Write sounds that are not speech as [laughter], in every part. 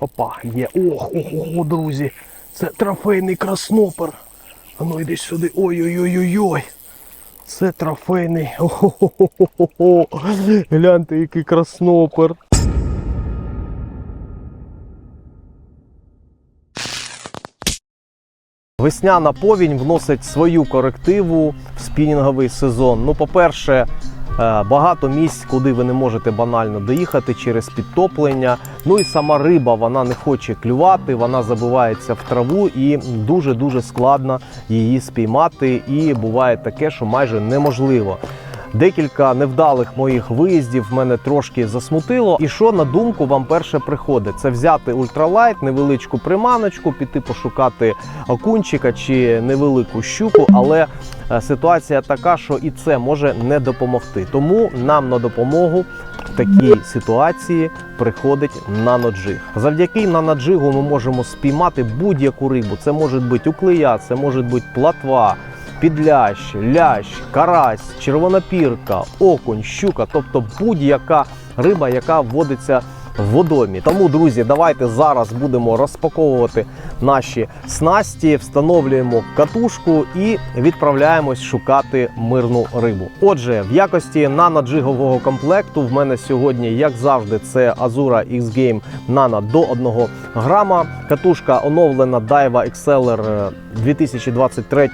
Опа, є. Ох, ох, ох, друзі. Це трофейний краснопер. А ну йди сюди. Ой-ой-ой-ой-ой. Це трофейний. О-хо-хо-хо-хо. Гляньте, який краснопер. Весняна повінь вносить свою корективу в спінінговий сезон. Ну, по-перше, багато місць, куди ви не можете банально доїхати через підтоплення. Ну і сама риба вона не хоче клювати, вона забивається в траву і дуже-дуже складно її спіймати. І буває таке, що майже неможливо. Декілька невдалих моїх виїздів мене трошки засмутило. І що на думку вам перше приходить? Це взяти ультралайт, невеличку приманочку, піти пошукати окунчика чи невелику щуку, але е, ситуація така, що і це може не допомогти. Тому нам на допомогу в такій ситуації приходить наноджиг. Завдяки наноджигу ми можемо спіймати будь-яку рибу. Це може бути уклея, це може бути платва. Підлящ, лящ, карась, червонопірка, окунь, щука, тобто будь-яка риба, яка вводиться в водомі. Тому, друзі, давайте зараз будемо розпаковувати наші снасті, встановлюємо катушку і відправляємось шукати мирну рибу. Отже, в якості наноджигового комплекту в мене сьогодні, як завжди, це Azura X-Game Nano до 1 грама. Катушка оновлена Daiwa Exceller 2023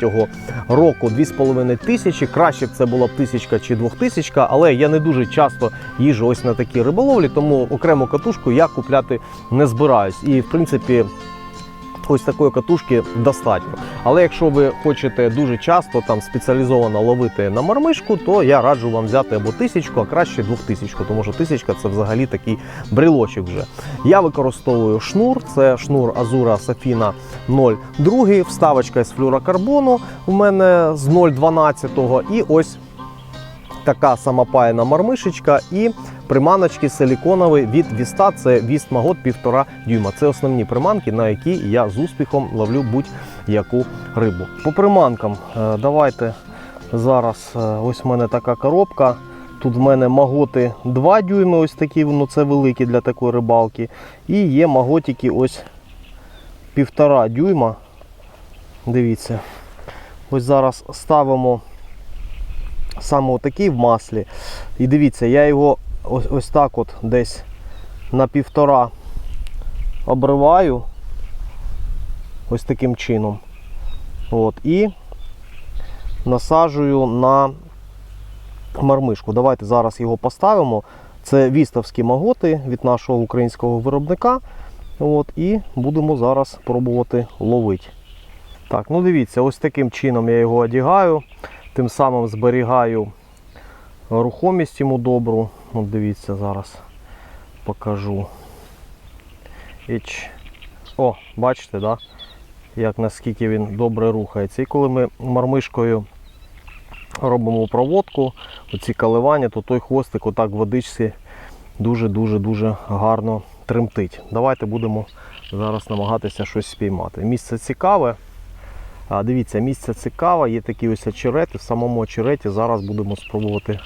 року 2,5 тисячі. Краще б це була б тисячка чи двохтисячка, але я не дуже часто їжу ось на такі риболовлі, тому окрему катушку я купляти не збираюсь. І в принципі. Ось такої катушки достатньо. Але якщо ви хочете дуже часто там спеціалізовано ловити на мармишку, то я раджу вам взяти або тисячку, а краще двохтисячку, тому що тисячка це взагалі такий брелочок вже. Я використовую шнур, це шнур Azura Safina 0,2, вставочка з флюрокарбону у мене з 0,12 і ось така самопаяна мармишечка і приманочки силіконові від Віста. Це Віст Магот 1,5 дюйма. Це основні приманки, на які я з успіхом ловлю будь-яку рибу. По приманкам е, давайте зараз е, ось в мене така коробка. Тут в мене маготи 2 дюйми, ось такі, ну це великі для такої рибалки. І є маготики ось 1,5 дюйма. Дивіться. Ось зараз ставимо саме такий в маслі. І дивіться, я його ось, ось так от десь на півтора обриваю. Ось таким чином. От, і насаджую на мармишку. Давайте зараз його поставимо. Це вістовські маготи від нашого українського виробника. От, і будемо зараз пробувати ловити. Так, ну дивіться, ось таким чином я його одягаю. Тим самим зберігаю рухомість йому добру. От дивіться, зараз покажу. Іч. О, бачите, да? як наскільки він добре рухається. І коли ми мармишкою робимо проводку, оці коливання, то той хвостик отак в водичці дуже-дуже-дуже гарно тремтить. Давайте будемо зараз намагатися щось спіймати. Місце цікаве. А, Дивіться, місце цікаве, є такі ось очерети. В самому очереті зараз будемо спробувати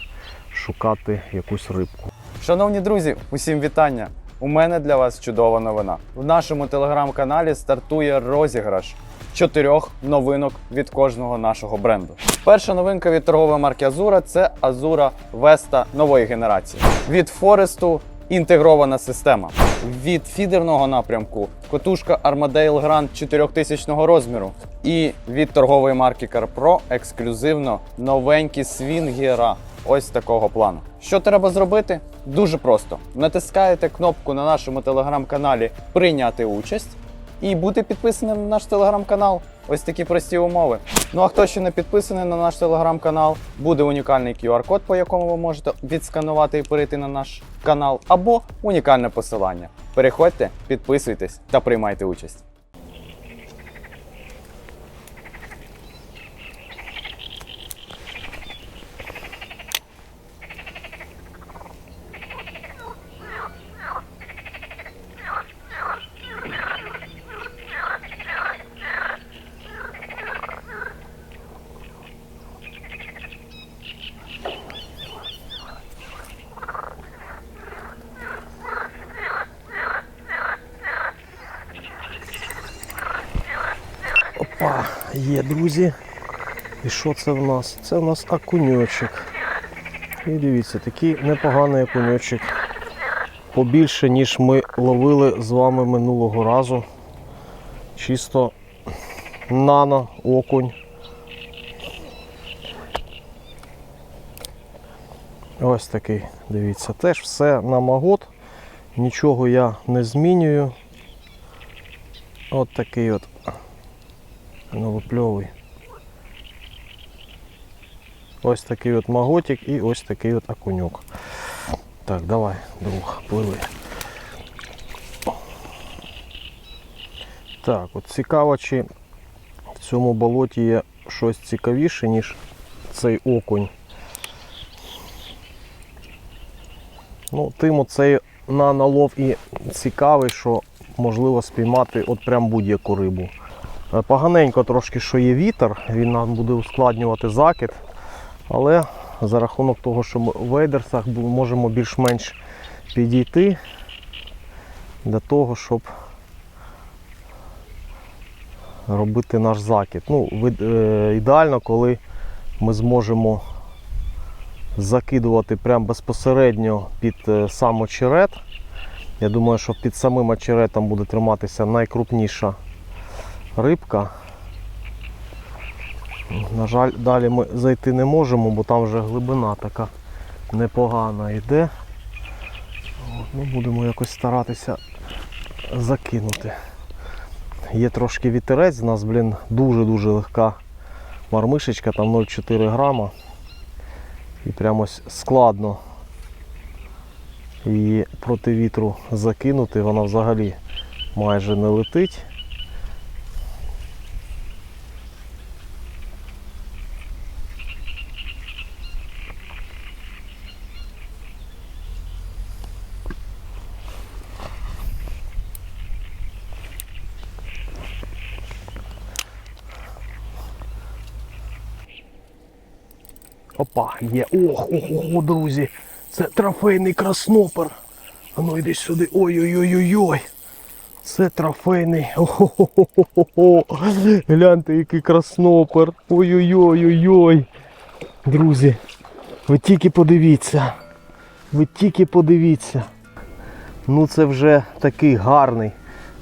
шукати якусь рибку. Шановні друзі, усім вітання! У мене для вас чудова новина. В нашому телеграм-каналі стартує розіграш чотирьох новинок від кожного нашого бренду. Перша новинка від торгової марки Azura – це Azura Vesta нової генерації. Від Форесту інтегрована система. Від фідерного напрямку котушка Armadale Grand 4000 розміру. І від торгової марки CarPro ексклюзивно новенькі свінгера ось такого плану. Що треба зробити? Дуже просто. Натискаєте кнопку на нашому телеграм-каналі Прийняти участь і бути підписаним на наш телеграм-канал. Ось такі прості умови. Ну а хто ще не підписаний на наш телеграм-канал, буде унікальний QR-код, по якому ви можете відсканувати і перейти на наш канал, або унікальне посилання. Переходьте, підписуйтесь та приймайте участь. Є, друзі. І що це в нас? Це в нас окуньочок. І дивіться, такий непоганий окуньочок. Побільше, ніж ми ловили з вами минулого разу. Чисто нано окунь. Ось такий, дивіться, теж все на магот. Нічого я не змінюю. От такий от новопльовий. Ось такий от маготик і ось такий от окуньок. Так, давай, друг, пливи. Так, от цікаво, чи в цьому болоті є щось цікавіше, ніж цей окунь. Ну, тим оцей на налов і цікавий, що можливо спіймати от прям будь-яку рибу. Е, Поганенько трошки, що є вітер, він нам буде ускладнювати закид. Але за рахунок того, що ми в вейдерсах можемо більш-менш підійти для того, щоб робити наш закид. Ну, е, ідеально, коли ми зможемо закидувати прямо безпосередньо під е, сам очерет. Я думаю, що під самим очеретом буде триматися найкрупніша рибка. На жаль, далі ми зайти не можемо, бо там вже глибина така непогана йде. От, ну, будемо якось старатися закинути. Є трошки вітерець, у нас, блін, дуже-дуже легка мармишечка, там 0,4 грама. І прямо складно її проти вітру закинути, вона взагалі майже не летить. Опа, є. Ох, ох, ох, друзі. Це трофейний краснопер. А ну йди сюди. Ой-ой-ой-ой-ой. Це трофейний. О-хо-хо-хо-хо. Гляньте, який краснопер. Ой-ой-ой-ой-ой. Друзі, ви тільки подивіться. Ви тільки подивіться. Ну це вже такий гарний.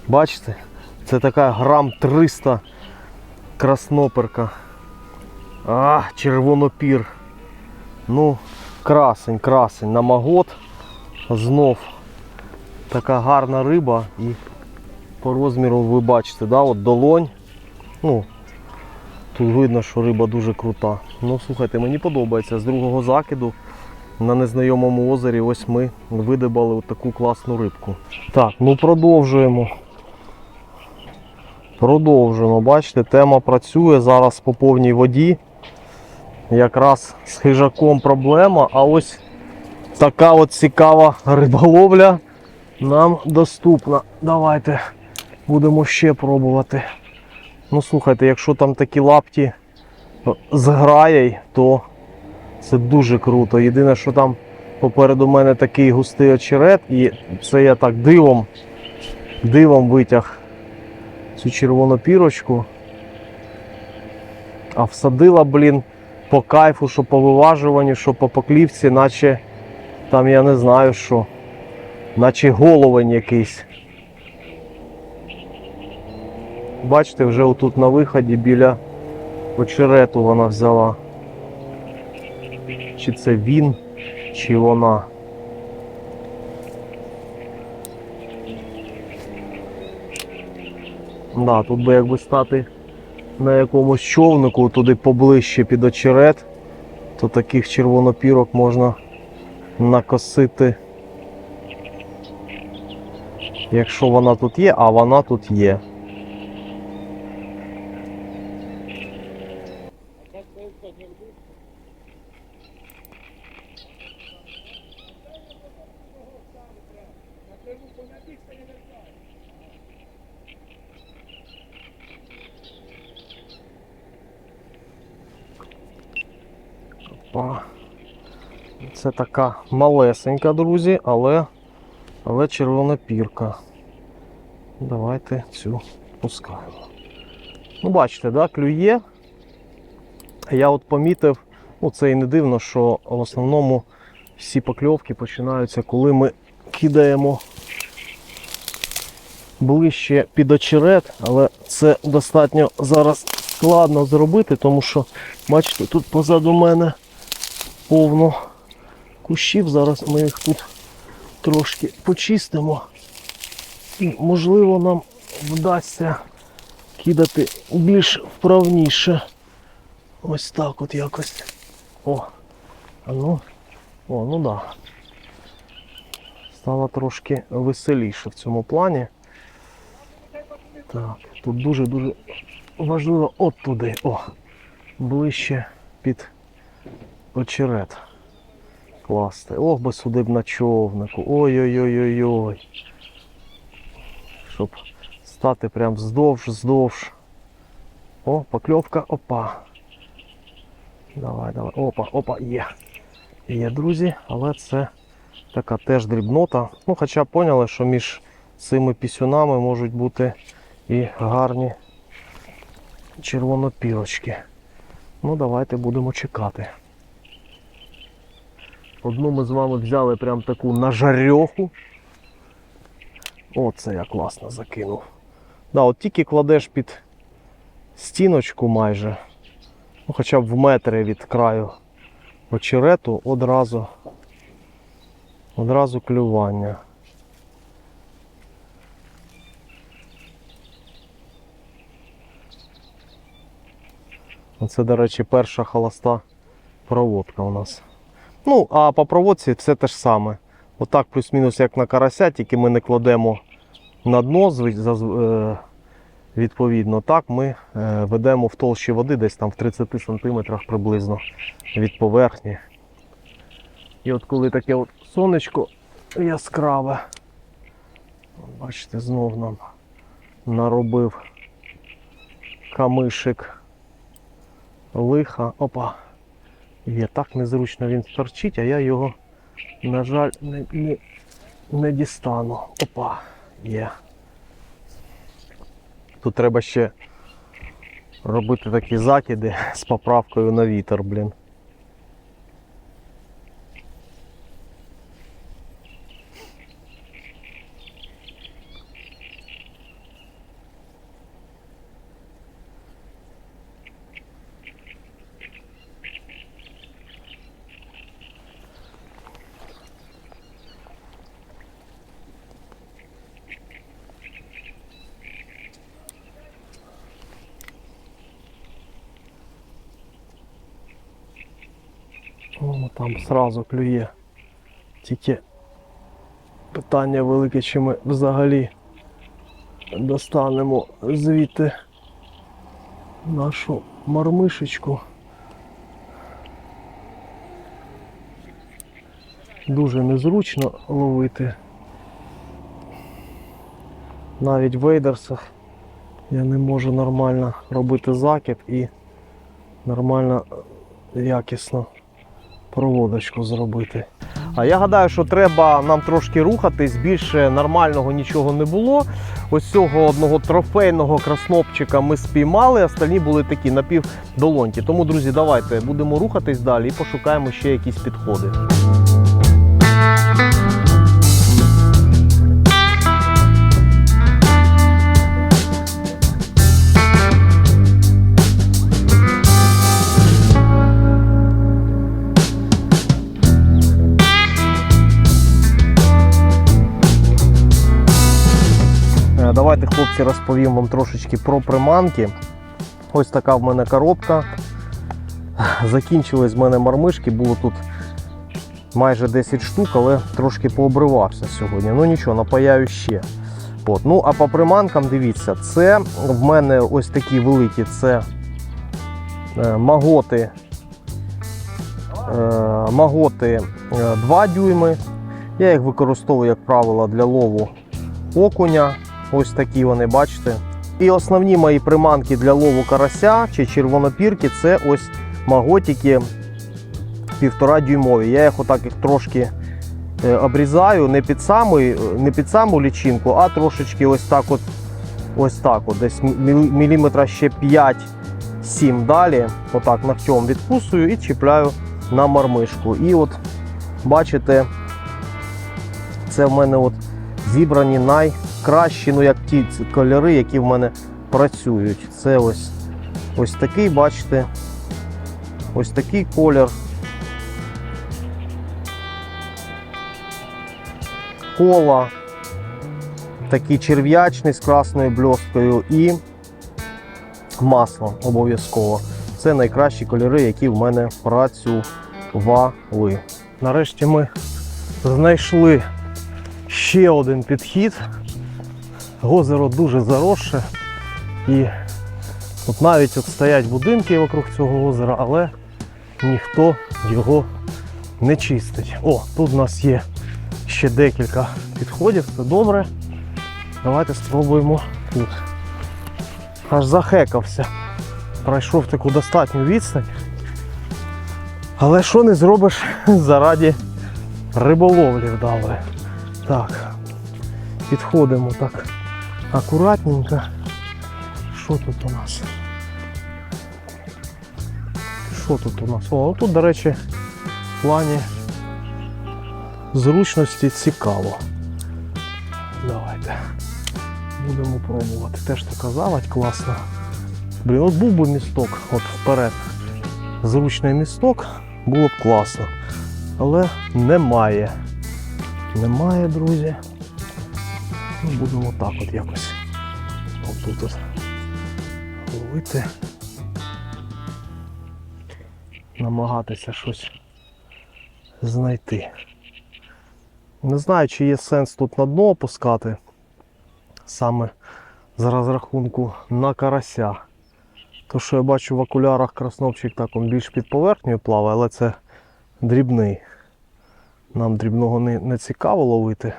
Бачите? Це така грам 300 красноперка. А, червонопір. Ну, красень, красень, на магот. Знов така гарна риба і по розміру ви бачите, да, от долонь. Ну, тут видно, що риба дуже крута. Ну, слухайте, мені подобається. З другого закиду на незнайомому озері ось ми видибали таку класну рибку. Так, ну продовжуємо. Продовжуємо. Бачите, тема працює зараз по повній воді. Якраз з хижаком проблема, а ось така от цікава риболовля нам доступна. Давайте будемо ще пробувати. Ну слухайте, якщо там такі лапті з граєй, то це дуже круто. Єдине, що там попереду мене такий густий очерет, і це я так дивом, дивом витяг цю червону пірочку. А всадила, блін, по кайфу, що по виважуванню, що по поклівці, наче там я не знаю що. Наче головень якийсь. Бачите, вже отут на виході біля очерету вона взяла. Чи це він, чи вона. Да, тут би якби стати на якомусь човнику туди поближче під очерет, то таких червонопірок можна накосити. Якщо вона тут є, а вона тут є. Це така малесенька, друзі, але, але червона пірка. Давайте цю пускаємо. Ну, бачите, да, клює. Я от помітив, ну це і не дивно, що в основному всі покльовки починаються, коли ми кидаємо ближче під очерет, але це достатньо зараз складно зробити, тому що, бачите, тут позаду мене повно кущів. Зараз ми їх тут трошки почистимо. І, можливо, нам вдасться кидати більш вправніше. Ось так от якось. О, ну, о, ну да. Стало трошки веселіше в цьому плані. Так, тут дуже-дуже важливо от туди. О, ближче під очерет. Класти. Ох, би сюди б на човнику. Ой-ой-ой-ой-ой. Щоб стати прям вздовж, вздовж. О, покльовка, опа. Давай, давай. Опа, опа, є. Є, друзі, але це така теж дрібнота. Ну, хоча поняли, що між цими пісюнами можуть бути і гарні червонопілочки. Ну, давайте будемо чекати. Одну ми з вами взяли прям таку нажарьоху. О, це я класно закинув. Да, от тільки кладеш під стіночку майже, ну, хоча б в метрі від краю очерету, одразу, одразу клювання. Це, до речі, перша холоста проводка у нас. Ну, а по проводці все те ж саме. Отак, плюс-мінус, як на карася, тільки ми не кладемо на дно, е, відповідно, так ми е, ведемо в толщі води, десь там в 30 сантиметрах приблизно від поверхні. І от коли таке от сонечко яскраве, бачите, знов нам наробив камишик лиха. Опа. Є так незручно він торчить, а я його, на жаль, не, не, не дістану. Опа, є. Тут треба ще робити такі закиди з поправкою на вітер, блін. О, там сразу клює. Тільки питання велике, чи ми взагалі достанемо звідти нашу мармишечку. Дуже незручно ловити. Навіть в вейдерсах я не можу нормально робити закид і нормально е, якісно проводочку зробити. А я гадаю, що треба нам трошки рухатись, більше нормального нічого не було. Ось цього одного трофейного краснопчика ми спіймали, остальні були такі напівдолонькі. Тому, друзі, давайте будемо рухатись далі і пошукаємо ще якісь підходи. Хлопці, розповім вам трошечки про приманки. Ось така в мене коробка. Закінчились в мене мармишки, було тут майже 10 штук, але трошки пообривався сьогодні. Ну нічого, напаяю ще. От. Ну, а по приманкам, дивіться, це в мене ось такі великі це е, маготи. Е, маготи е, 2 дюйми. Я їх використовую, як правило, для лову окуня. Ось такі вони, бачите. І основні мої приманки для лову карася чи червонопірки це ось маготики півтора дюймові. Я їх отак їх трошки е, обрізаю не під, самий, не під саму лічинку, а трошечки ось так от ось так, от десь мілі- міліметра ще 5-7 далі. Отак ногтем відкусую і чіпляю на мармишку. І от бачите, це в мене от зібрані найкращі, ну як ті кольори, які в мене працюють. Це ось ось такий, бачите, ось такий колір. Кола, такий черв'ячний з красною бльосткою і масло обов'язково. Це найкращі кольори, які в мене працювали. Нарешті ми знайшли ще один підхід. Озеро дуже заросше. І от навіть от стоять будинки вокруг цього озера, але ніхто його не чистить. О, тут у нас є ще декілька підходів, це добре. Давайте спробуємо тут. Аж захекався. Пройшов таку достатню відстань. Але що не зробиш [laughs] заради риболовлі вдалої. Так, підходимо так акуратненько. Що тут у нас? Що тут у нас? О, тут, до речі, в плані зручності цікаво. Давайте. Будемо пробувати. Теж така завадь класна. Блін, от був би місток от вперед. Зручний місток, було б класно. Але немає. Немає, друзі. Ну, будемо так от якось. Отут от ловити. Намагатися щось знайти. Не знаю, чи є сенс тут на дно опускати. Саме з розрахунку на карася. То, що я бачу в окулярах краснопчик так він більш під поверхнею плаває, але це дрібний. Нам дрібного не, не цікаво ловити.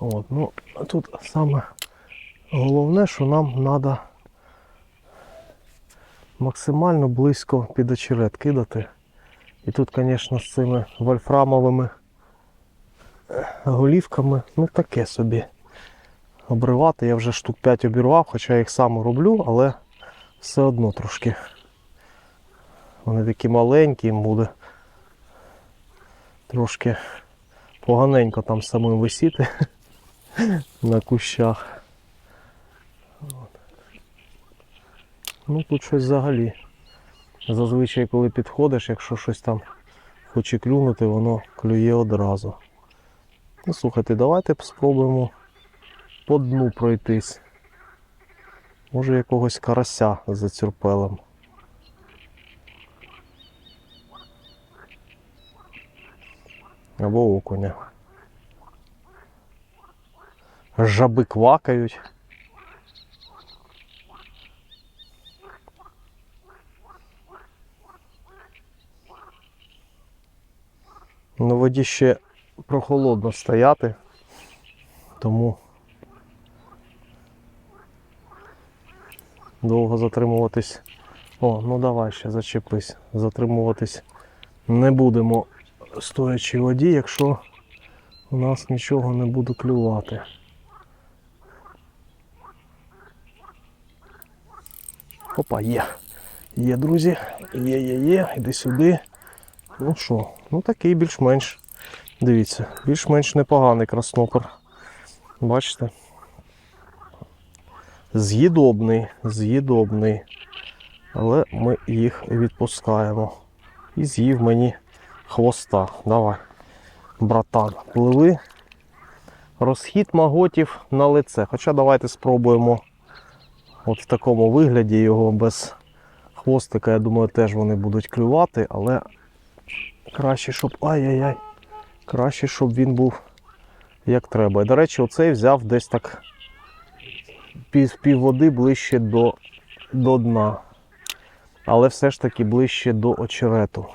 От, ну, тут саме головне, що нам треба максимально близько під очерет кидати. І тут, звісно, з цими вольфрамовими голівками, ну таке собі. Обривати я вже штук 5 обірвав, хоча я їх сам роблю, але все одно трошки. Вони такі маленькі, їм буде трошки поганенько там самим висіти [laughs] на кущах. Ну тут щось взагалі. Зазвичай, коли підходиш, якщо щось там хоче клюнути, воно клює одразу. Ну, слухайте, давайте спробуємо по дну пройтись. Може якогось карася за цюрпелем. Або окуня. Жаби квакають. На воді ще прохолодно стояти, тому довго затримуватись. О, ну давай ще зачепись. Затримуватись не будемо стоячи в воді, якщо у нас нічого не буде клювати. Опа, є. Є, друзі. Є, є, є. Іди сюди. Ну що, ну такий більш-менш. Дивіться, більш-менш непоганий краснопер. Бачите? З'їдобний, з'їдобний. Але ми їх відпускаємо. І з'їв мені хвоста. Давай, братан, пливи. Розхід маготів на лице. Хоча давайте спробуємо от в такому вигляді його без хвостика. Я думаю, теж вони будуть клювати, але краще, щоб. Ай-яй-яй. Краще, щоб він був як треба. І, до речі, оцей взяв десь так пів, пів води ближче до, до дна. Але все ж таки ближче до очерету.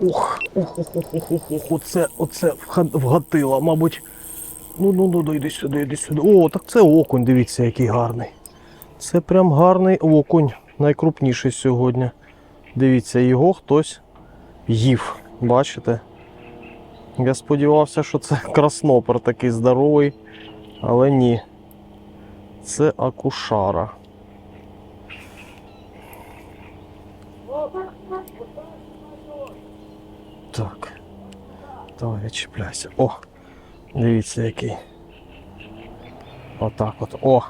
Ух, ух, ух, ух, ух, ух, ух, оце, оце вгатило, мабуть. Ну, ну, ну, ну, сюди, йди сюди. О, так це окунь, дивіться, який гарний. Це прям гарний окунь, найкрупніший сьогодні. Дивіться, його хтось їв. Бачите? Я сподівався, що це [laughs] краснопер такий здоровий, але ні. Це акушара. Так. Давай відчіпляйся. О! Дивіться який. Отак от. О!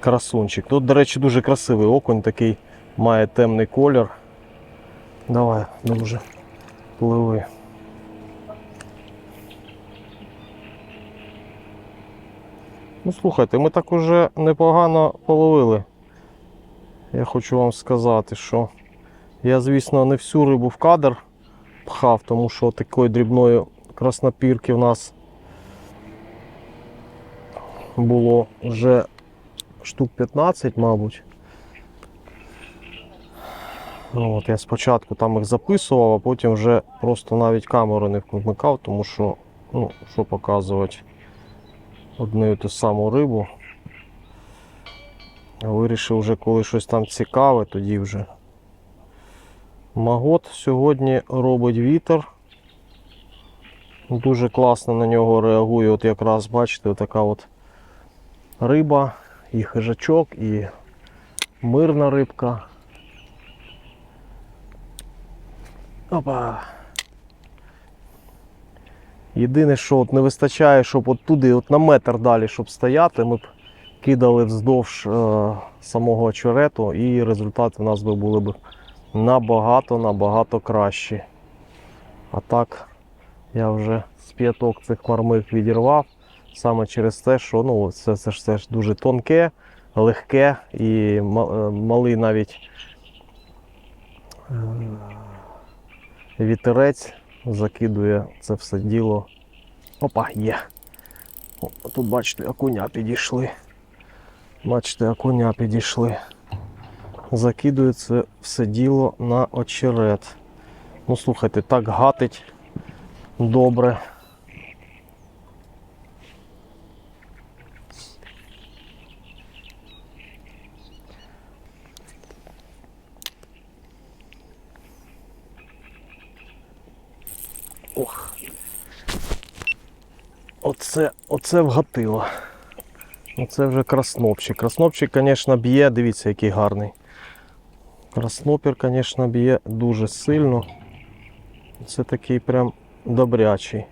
Красунчик. Тут, до речі, дуже красивий окунь такий, має темний колір. Давай, дуже пливи. Ну, слухайте, ми так уже непогано половили. Я хочу вам сказати, що я, звісно, не всю рибу в кадр пхав, тому що такої дрібної краснопірки в нас було вже штук 15, мабуть. Ну, от я спочатку там їх записував, а потім вже просто навіть камеру не вмикав, тому що, ну, що показувати одну і ту саму рибу. Вирішив вже, коли щось там цікаве, тоді вже. Магот сьогодні робить вітер. Дуже класно на нього реагує. От якраз бачите, така от риба, і хижачок, і мирна рибка. Опа. Єдине, що от не вистачає, щоб от туди, от на метр далі, щоб стояти, ми б кидали вздовж е, самого очерету, і результати у нас би були б набагато-набагато кращі. А так, я вже з п'яток цих мармих відірвав. Саме через те, що ну, це, це, це ж дуже тонке, легке і е, малий навіть е, вітерець закидує це все діло. Опа, є. О, тут бачите, окуня підійшли. Бачите, окуня підійшли. Закидує це все діло на очерет. Ну, слухайте, так гатить добре. Ох. Оце, оце вгатило. Оце вже краснопчик. Краснопчик, звісно, б'є, дивіться, який гарний. Краснопір, звісно, б'є дуже сильно. Це такий прям добрячий.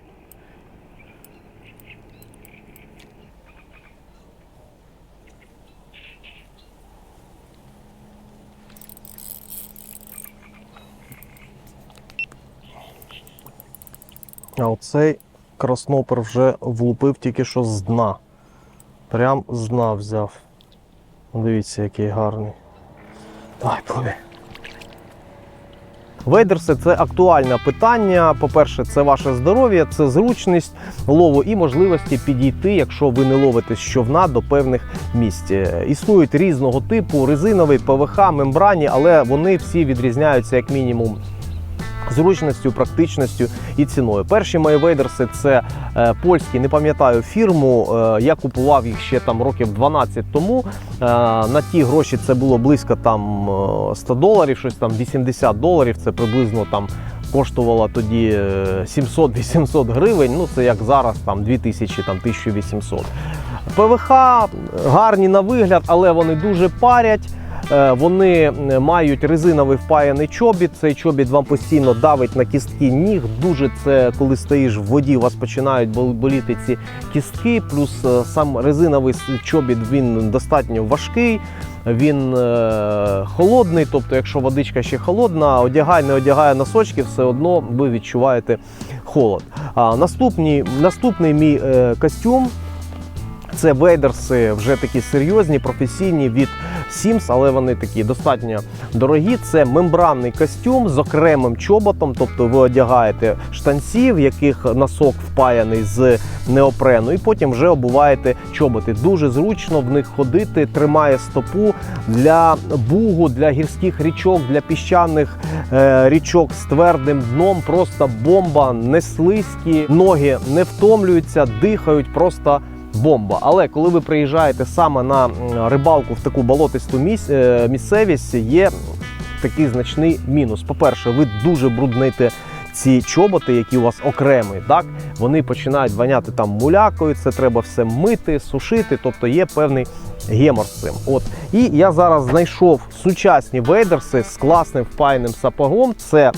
А оцей краснопер вже влупив тільки що з дна. Прям з дна взяв. Дивіться, який гарний. Давай, пливи. Вейдерси це актуальне питання. По-перше, це ваше здоров'я, це зручність лову і можливості підійти, якщо ви не ловите з човна до певних місць. Е, Існують різного типу резиновий, ПВХ, мембрані, але вони всі відрізняються як мінімум зручністю, практичністю і ціною. Перші мої вейдерси це е, польські, не пам'ятаю фірму. Е, я купував їх ще там років 12 тому. Е, на ті гроші це було близько там е, 100 доларів, щось там 80 доларів. Це приблизно там. Коштувало тоді е, 700-800 гривень, ну це як зараз, там 2000, там 1800. ПВХ гарні на вигляд, але вони дуже парять. Е, Вони е, мають резиновий впаяний чобіт. Цей чобіт вам постійно давить на кістки ніг. Дуже це, коли стоїш в воді, у вас починають бол- боліти ці кістки. Плюс е, сам резиновий чобіт він достатньо важкий. Він е, холодний, тобто, якщо водичка ще холодна, одягай, не одягає носочки, все одно ви відчуваєте холод. А наступний, наступний мій е, костюм це вейдерси вже такі серйозні, професійні від Sims, але вони такі достатньо дорогі. Це мембранний костюм з окремим чоботом, тобто ви одягаєте штанці, в яких носок впаяний з неопрену, і потім вже обуваєте чоботи. Дуже зручно в них ходити, тримає стопу для бугу, для гірських річок, для піщаних е, річок з твердим дном. Просто бомба, не слизькі, ноги не втомлюються, дихають просто бомба. Але коли ви приїжджаєте саме на рибалку в таку болотисту е, місцевість, є такий значний мінус. По-перше, ви дуже брудните ці чоботи, які у вас окремі, так вони починають воняти там мулякою. Це треба все мити, сушити. Тобто є певний гемор з цим. От і я зараз знайшов сучасні вейдерси з класним впаяним сапогом. Це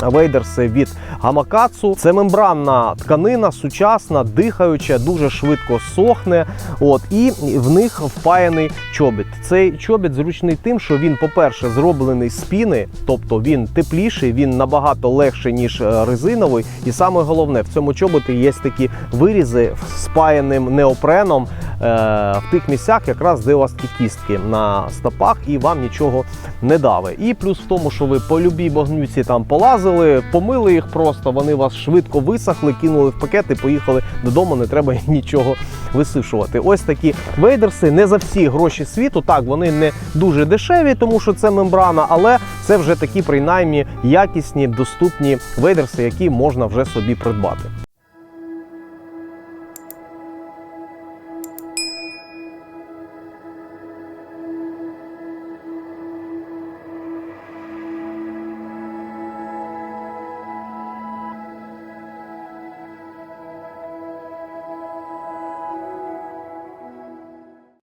Вейдерси від Гамакацу. Це мембранна тканина, сучасна, дихаюча, дуже швидко сохне. От і в них впаяний чобіт. Цей чобіт зручний тим, що він, по-перше, зроблений з піни, тобто він тепліший, він набагато легший, ніж е, резиновий. І саме головне, в цьому чоботі є такі вирізи спаяним неопреном е, в тих місцях, якраз де у вас ті кістки на стопах, і вам нічого не дави. І плюс в тому, що ви по любій багнюці там полазили, помили їх просто, вони вас швидко висохли, кинули в пакет і поїхали додому, не треба нічого висушувати. Ось такі вейдерси не за всі гроші світу. Так, вони не дуже дешеві, тому що це мембрана, але це вже такі принаймні якісні, доступні вейдерси, які можна вже собі придбати.